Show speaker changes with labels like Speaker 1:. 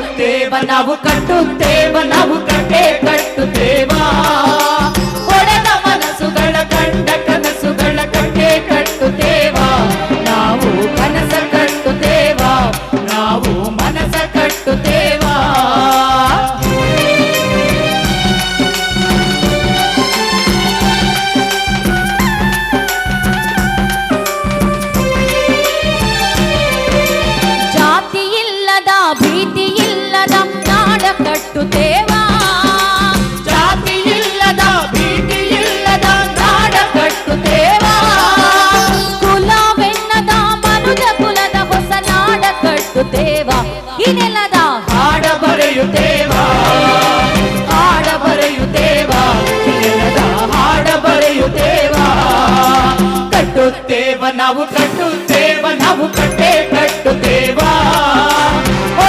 Speaker 1: ಕಟ್ಟುತ್ತೇವ, ನಾವು ಕಟ್ಟುತ್ತೇವ, ನಾವು ಕಟ್ಟೆ ಕಟ್ಟುತ್ತೇವ. ಹೊಡೆದ ಮನಸ್ಸುಗಳ ಕಂಡ ಕನಸುಗಳ ಕಟ್ಟೆ ಕಟ್ಟುತ್ತೇವ. ನಾವು ಕನಸ ಕಟ್ಟುತ್ತೇವ, ನಾವು ಮನಸ ಕಟ್ಟುತ್ತೇವ. ಭೀತಿ ನೆಲದ ಹಾಡ ಬರೆಯುತ್ತೇವಾ? ಹಾಡ ಬರೆಯುತ್ತೇವಾ? ನೆಲದ ಹಾಡ ಬರೆಯುತ್ತೇವಾ? ಕಟ್ಟುತ್ತೇವ? ನಾವು ಕಟ್ಟುತ್ತೇವ? ನಾವು